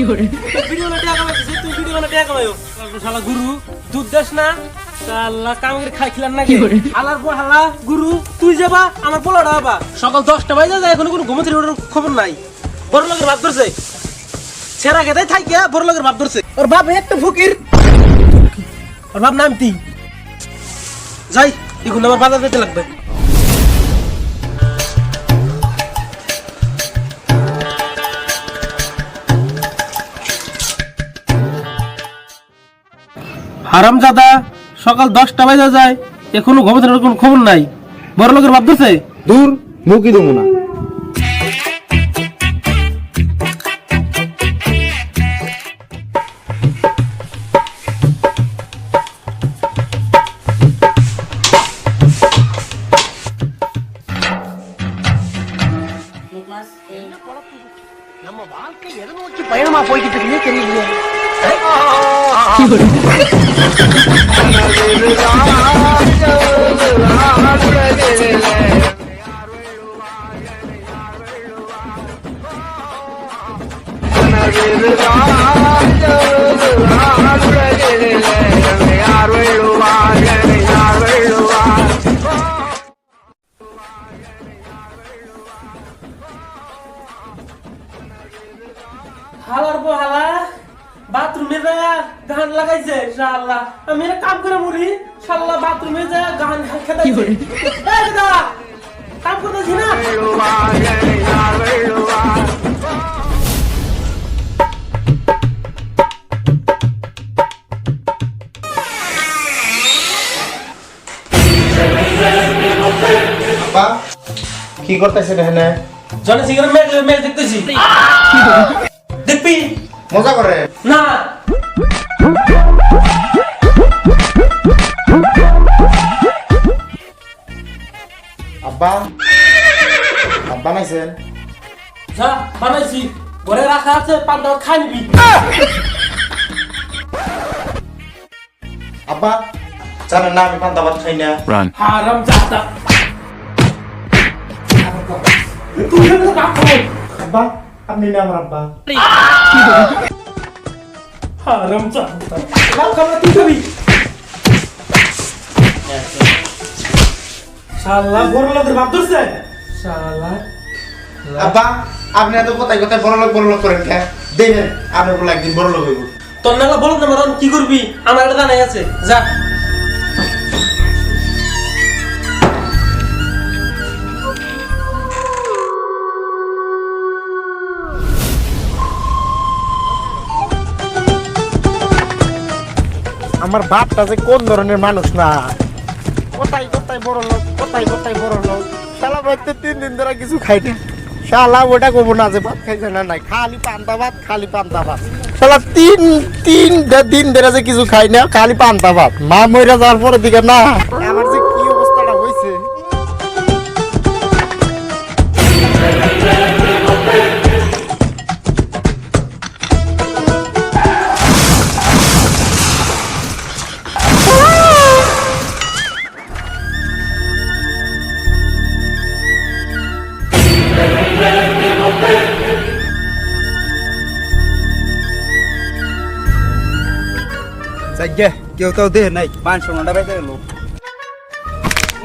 বানাও না ভিডিও বানাতে টাকা কামাইছিস তুমি ভিডিও বানাতে টাকা কামাইও শালা গুরু দুধ না? খাই খিলাম না পর হালা গুরু তুই যাবা আমার পোলাটা সকাল দশটা বাজে যায় এখনও কোনো ঘুমোতে খবর নাই। বড় লোকের ভাব ধরছে। সেরা খেতে থাকিয়া বড় লোকের ভাব ধরছে। ওর বাপ একটা ফকির। ওর বাপ নাম কি? যাই এখন আমার বাজার যেতে লাগবে। হারাম দাদা সকাল দশটা বাজে যায়, এখনও ঘুমাতে কোনো খবর নাই। বড় লোকের ভাব ধরছে? দূর, মুখই দেবো না। হালার পর হালা বাথরুমে যায় গান লাগাইছে শালা আমি কাম করে মুড়ি শালা বাথরুমে যায় গান খেতাইছে কাম করতেছি না? কি করতেছে এখানে? জনে সিগারেট ম্যাচ ম্যাচ দেখতেছি। দেখবি? মজা করে। না। আব্বা? আব্বা নাইছেন? যা বানাইছি। ঘরে রাখা আছে পান্তা খাই নিবি। আব্বা জানেন না আমি পান্তা ভাত খাই না। হারাম জাদা তুই আব্বা আপনি না আমার আব্বা। হারাম জাদা কাম করো তুই শালা বড় লোকের ভাব ধরছে। শালা। আব্বা আপনি এত কোথায় কোথায় বড় লোক বড় লোক করেন কে? দেখেন আপনার বলে একদিন বড় লোক হইব। তোর নালা বলো না মারন কি করবি? আমার একটা জানাই আছে যা। আমার বাপটা যে কোন ধরনের মানুষ না? কোথায় কোথায় বড় লোক, কোথায় কোথায় বড় লোক? শালা বাড়িতে তিন দিন ধরে কিছু খাই শালা ওটা করব না যে ভাত খাইছে না নাই। খালি পান্তা ভাত, খালি পান্তা ভাত। শালা তিন তিন দিন ধরে যে কিছু খাই না, খালি পান্তা ভাত। মা মইরা যাওয়ার পরে দিকে না। কেউ তো দেহ নাই। মান সম্মানটা বাইতে গেল।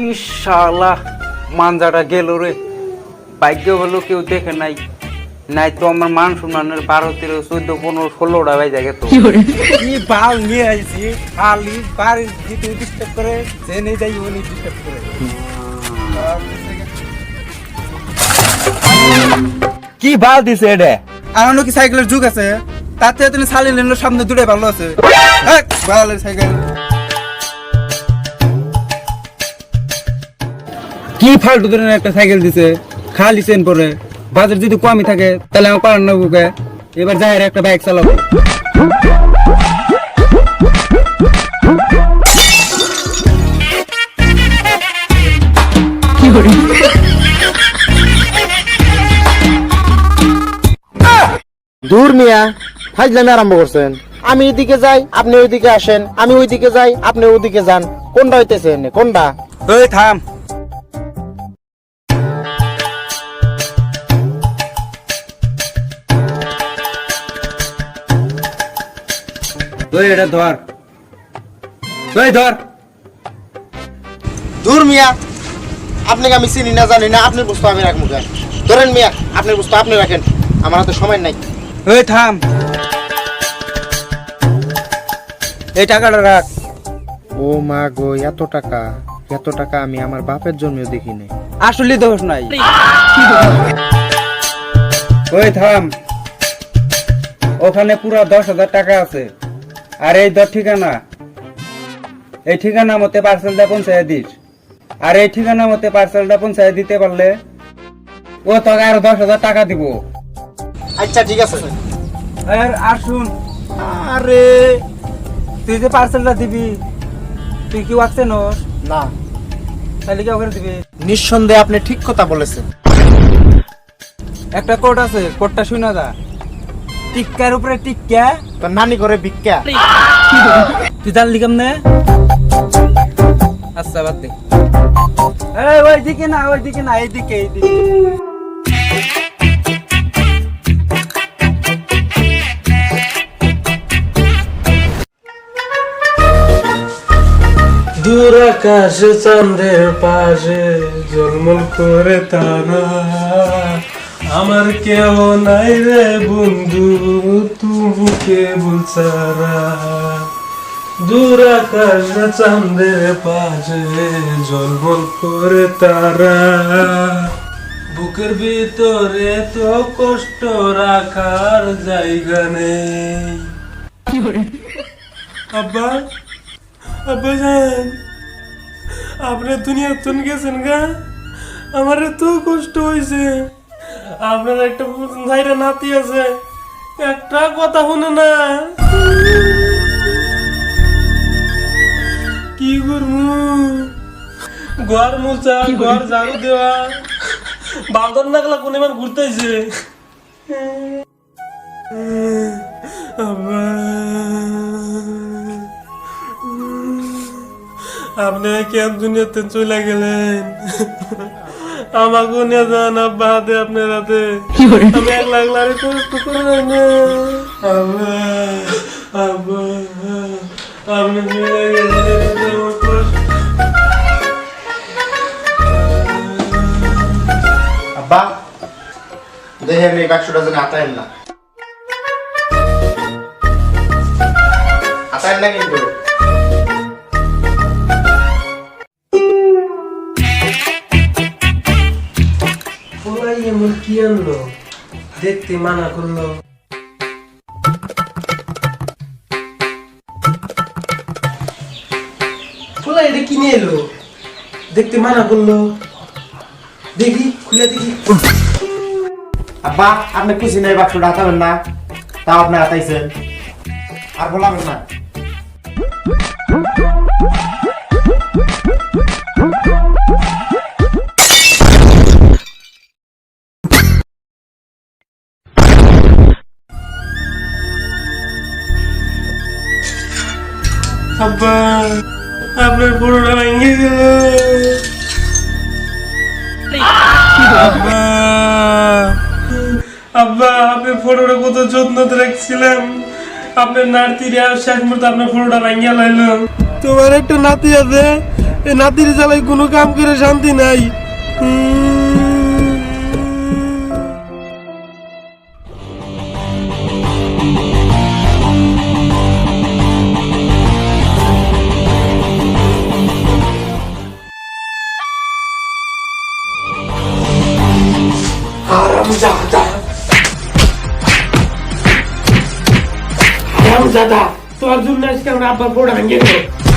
ইনশাআল্লাহ মানজাটা গেল রে। ভাগ্য হলো কেউ দেখে নাই। নাই তো আমার মান সম্মানের বারো তেরো চোদ্দ পনেরো ষোলোটা বাইজা গেত কি বাল? নিয়ে আইছি খালি বাড়ি দিতে ডিস্টার্ব করে জেনে যাই উনি ডিস্টার্ব করে। কি বাল দিছে এটা আমার নাকি সাইকেলের যুগ আছে? তাতে তুমি সালি লেনের সামনে দূরে ভালো আছে। সাইকেল। কি ফালতু ধরনের একটা সাইকেল দিছে? খালি চেন পরে। বাজার যদি কমই থাকে তাহলে আমার পাড়ার নবুকে এবার যাই একটা বাইক চালাবো। দূর মিয়া। ফাইজলামি আরম্ভ করছেন। আমি এদিকে যাই আপনি ওইদিকে আসেন। আমি ওইদিকে যাই আপনি ওইদিকে যান। কোনটা হইতেছেন কোনটা? ওই থাম। এটা ধর। ধর। মিয়া। আপনাকে আমি চিনি না আপনার বস্তু আমি ধরেন মিয়া আপনার বস্তু আপনি রাখেন। আমার হাতে সময় নাই। ওই থাম। এই টাকাটা রাখ। ও মা গো এত টাকা। এত টাকা আমি আমার বাপের জন্মেও দেখি নাই আসলে দোষ নাই। ওই থাম। ওখানে পুরো দশ হাজার টাকা আছে। আর এই দর ঠিকানা? এই ঠিকানা মতে পার্সেলটা পৌঁছায় দিস। আর এই ঠিকানা মতে পার্সেলটা পৌঁছায় দিতে পারলে ও তোকে আরও দশ হাজার টাকা দিব। আচ্ছা ঠিক আছে আর আর শুন। আরে তুই যে পার্সেলটা দিবি তুই কি ওয়াকছে নস? না। তাহলে কি ওখানে দিবি? নিঃসন্দেহে আপনি ঠিক কথা বলেছেন। একটা কোড আছে কোডটা শুনে যা টিক্কার উপরে টিক্কা। তো নানি করে ভিক্ষা। তুই জানলি কেমনে? আচ্ছা বাদ দে। এই ওই দিকে না ওই দিকে না এইদিকে এইদিকে। দূর আকাশে চন্দ্রের পাশে জলমল করে তারা। আমার কেউ নাই রে বন্ধু তুমি কে বলছারা দূর আকাশে চন্দ্রের পাশে জলমল করে তারা। বুকের ভিতরে তো কষ্ট রাখার জায়গা নেই। আব্বা আব্বাজান আপনি দুনিয়া তুন গেছেন গা? আমার এত কষ্ট হয়েছে আপনার একটা ভাইরা নাতি আছে একটা কথা শুনে না। কি করব ঘর মোছা ঘর ঝাড়ু দেওয়া। বাদর নাগলা কোন এবার ঘুরতেছে? আব্বা। আপনি কেন দুনিয়াতে চলে গেলেন? আমাকে নিয়ে যান আব্বা হাতে আপনার হাতে। আমি এক লাখ লাখ কষ্ট করে না আব্বা আব্বা আপনি চলে গেলেন আব্বা দেখেন এই বাক্সটা যেন আতায়েন না আতায়েন না কিন্তু এমন কি আনলো? দেখতে মানা করল। পোলাই এটা কিনে এলো। দেখতে মানা করল। দেখি, খুলে দেখি। আব্বা, আপনি খুশি নাই বাক্সটা হাতাবেন না? তাও আপনি হাতাইছেন। আর বলাবেন না। আব্বা, আপনার পুরোটা ভেঙে গেল আব্বা আব্বা আপনি ফটোটা কত যত্নতে রাখছিলাম। আপনার নাতিরে শেষ মুহূর্তে আপনার ফটোটা ভাঙিয়া লাইলো। তোমার একটা নাতি আছে, এই নাতির জ্বালায় কোনো কাম করে শান্তি নাই। তোর জন্য আজকে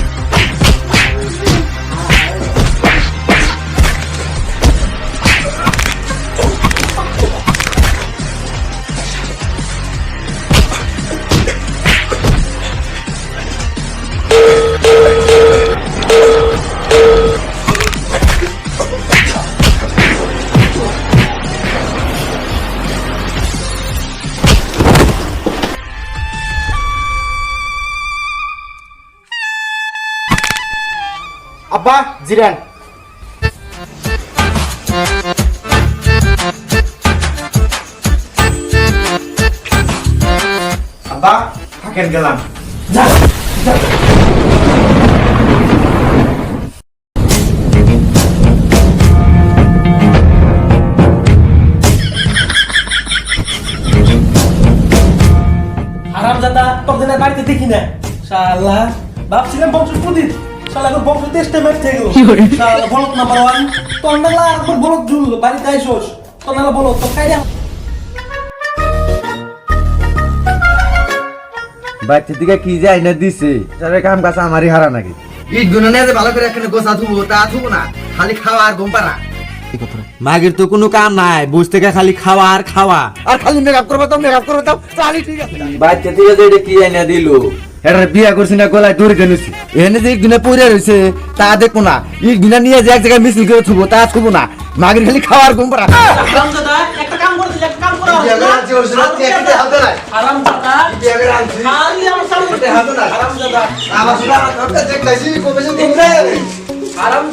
আব্বা, জিরান। আব্বা, থাকেন, গেলাম। আরাম দাদা তোদের বাড়িতে দেখি না শালা, ভাবছিলাম বংশ প্রদীপ। শালা এখন বংশ তেষ্টা ম্যাচ থেকে গেল শালা বলত নাম্বার ওয়ান তোর নালা একবার বলত ঝুল বাড়িতে আইসোস। তোর নালা বলত তোর কাইরা। বাচ্চার দিকে কি যায় না দিছে কাম কাজ আমারই হারা নাকি? ইটগুলো নিয়ে যে ভালো করে এখানে গোসা তা থুবো না খালি খাওয়া আর ঘুম মাগের তো কোনো কাম নাই বসে থেকে খালি খাওয়া আর খাওয়া। আর খালি মেকআপ করব তো মেকআপ করব তো তাহলে ঠিক আছে। বাচ্চা থেকে যে এটা কি আইনা দিল? এটা বিয়া করছি না গলায় দূরে কেনেছি এখানে যে ইট পড়ে রয়েছে তা দেখো না। ইট গুনা নিয়ে যে এক জায়গায় মিছিল করে থুবো তা থুবো না। মাগের খালি খাওয়ার ঘুম পাড়া আরাম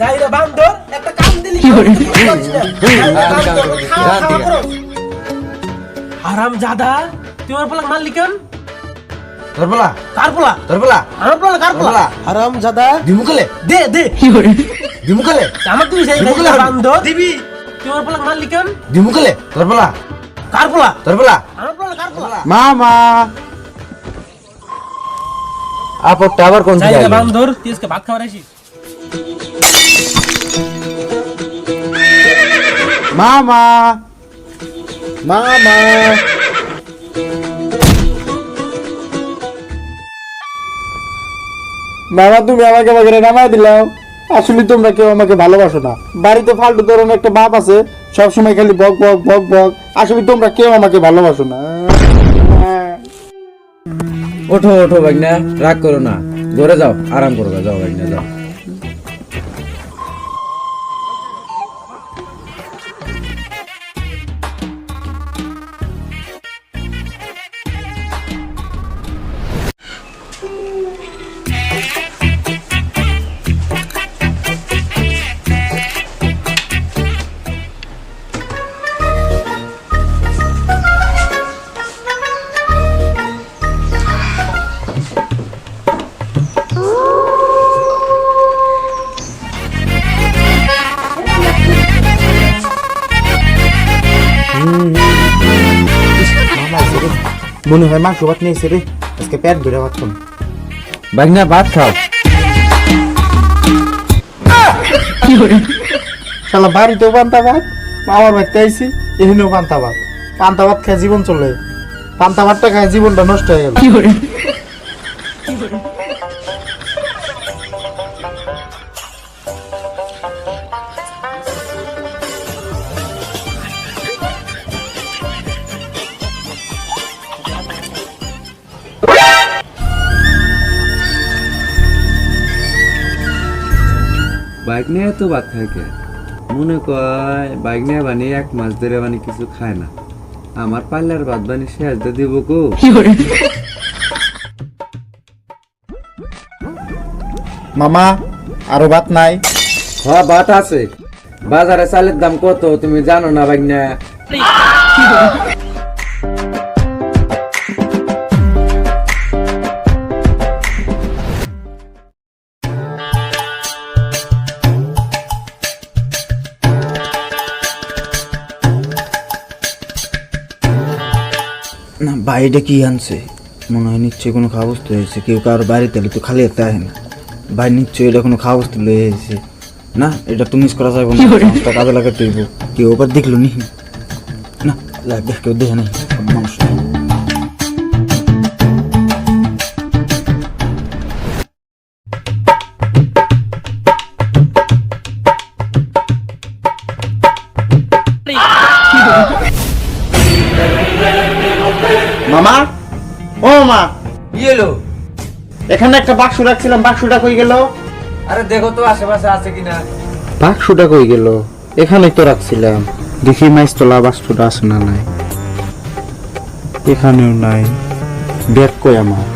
দাদা একটা কাম করতে যা কাম করা বিয়া করে আনছি, ওর জন্য চেয়ে হাতে নাই। আরাম দাদা বিয়া করে আনছি। খালি আমার সামনে এটা হাতে নাই। আরাম দাদা আমার শুধু আমার ঘরটা দেখতেছি, কমিশন দিন রে। আরাম দাদা খালি ঘরটা দেখতেছি। বাপ করে। হ্যাঁ, শালি করে দাও না। শুরু করতেছি না। যাই রে বান্দর একটা কাম দিলি আরাম জাদা তুই আমার পোলা মারলি কেন? তোর বলা কার পোলা? তোর বলা আমার পোলা কার পোলা? পোলা। আরাম জাদা দিমুকলে দে। দে দিমুকলে আমার তুই সেই দিবি বান্দর। দিবি? তুই আমার পোলা মারলি কেন? দিমুকলে তোর বলা কার পোলা? তোর বলা আমার পোলা কার পোলা? মামা আপরটা আবার কোন আইলো? বান্দর তুই আজকে ভাত খাবার আসিস মামা। মামা। মামা তুমি আমাকে বাগেরে নামাই দিলাও আসলে তোমরা কেউ আমাকে ভালোবাসো না। বাড়িতে ফালতু ধরনের একটা বাপ আছে সবসময় খালি বক বক বক বক। আসলে তোমরা কেউ আমাকে ভালোবাসো না। ওঠো ওঠো ভাগনা। রাগ করো না। ঘরে যাও আরাম করবে যাও ভাগনা যাও। মনে হয় মাংস ভাত নিয়েছে রে। আজকে পেট ধরে ভাত খাব। বাগনা ভাত খাও। শালা বাড়িতেও পান্তা ভাত আমার ভাত খাইছি এখানেও পান্তা ভাত। পান্তা ভাত খায় জীবন চলে পান্তা ভাতটা খায় জীবনটা নষ্ট হয়ে গেল। বাইক নিয়ে তো ভাত খায় কে মনে কয় বাইক নিয়ে বানি এক মাস ধরে বানি কিছু খায় না। আমার পাল্লার ভাত বানি শেষ দিয়ে দিব কো। মামা আরও ভাত নাই? হ্যাঁ ভাত আছে। বাজারে চালের দাম কত তুমি জানো না ভাগনা না বাইরে কি আনছে? মনে হয় নিশ্চয়ই কোনো খাওয়া বস্তু হয়েছে। কেউ কারোর বাড়িতে এলে তো খালি এতে আহে না। ভাই নিশ্চয়ই এটা কোনো খাওয়া বস্তু লয়ে এসেছে। না এটা তো মিস করা যাবে না। কাজে লাগাতে কেউ ওবার দেখল নি? না লাগবে কেউ দেখে নাই। মা। কি এলো এখানে একটা বাক্স রাখছিলাম বাক্সটা কই গেল? আরে দেখো তো আশেপাশে আছে কিনা। বাক্সটা কই গেল? এখানেই তো রাখছিলাম। দেখি মাইস তোলা বাক্সটা আছে না নাই। এখানেও নাই। ব্যাগ কই আমার?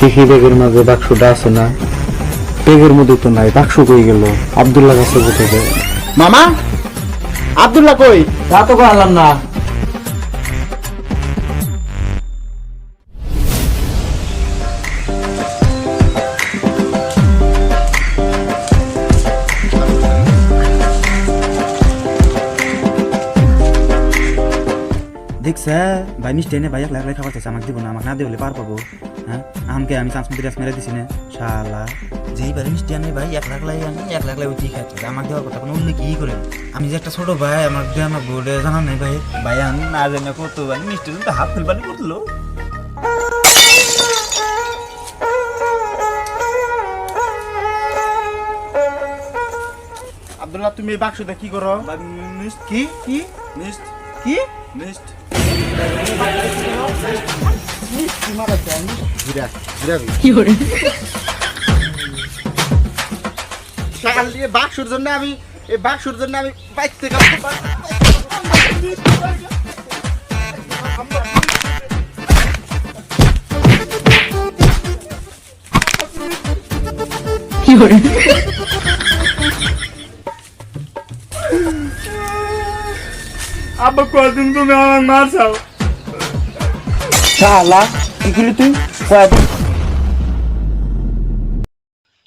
দেখি ব্যাগের মাঝে বাক্সটা আছে না। ব্যাগের মধ্যে তো নাই। বাক্স কই গেল? আব্দুল্লাহ কাছে মামা? আব্দুল্লাহ কই? তা তো করলাম না। দেখছে ভাই মিষ্টি এনে ভাই একলা একলাই খাবার চাইছে আমাকে দিব না আমাকে না দিলে পার পাবো হ্যাঁ আমাকে আমি চান্স মধ্যে মেরে দিছি না শালা যেইবারে মিষ্টি আনে ভাই এক লাখ লাই আনে এক লাখ লাই উঠি খাচ্ছে আমাকে দেওয়ার কথা কোনো উল্লেখ কি করে আমি যে একটা ছোট ভাই আমার দিয়ে আমার বোর্ডে জানা নাই ভাই ভাই আমি না জানি কত মানে মিষ্টি তো হাত ফেলবানি করল আব্দুল্লাহ তুমি এই বাক্সটা কি করো কি কি মিষ্ট কি মিষ্ট বাক্সর জন্য আমি এই বাক্সর জন্য আমি বাইক থেকে আব্বা কদিন তুমি আমার মার চাও শালা কি করলি তুই?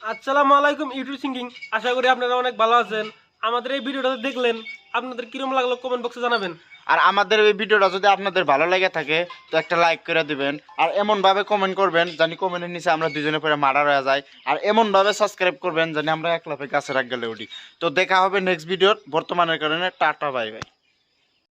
আসসালামু আলাইকুম ইউটিউব সিঙ্গিং আশা করি আপনারা অনেক ভালো আছেন। আমাদের এই ভিডিওটা দেখলেন আপনাদের কিরম লাগল কমেন্ট বক্সে জানাবেন। আর আমাদের এই ভিডিওটা যদি আপনাদের ভালো লেগে থাকে তো একটা লাইক করে দিবেন। আর এমন ভাবে কমেন্ট করবেন জানি কমেন্টের নিচে আমরা দুজনে পরে মার্ডার হয়ে যায় আর এমন ভাবে সাবস্ক্রাইব করবেন জানি আমরা এক লাফে কাছে রাখ গেলে উঠি। তো দেখা হবে নেক্সট ভিডিওর বর্তমানের কারণে টাটা বাই বাই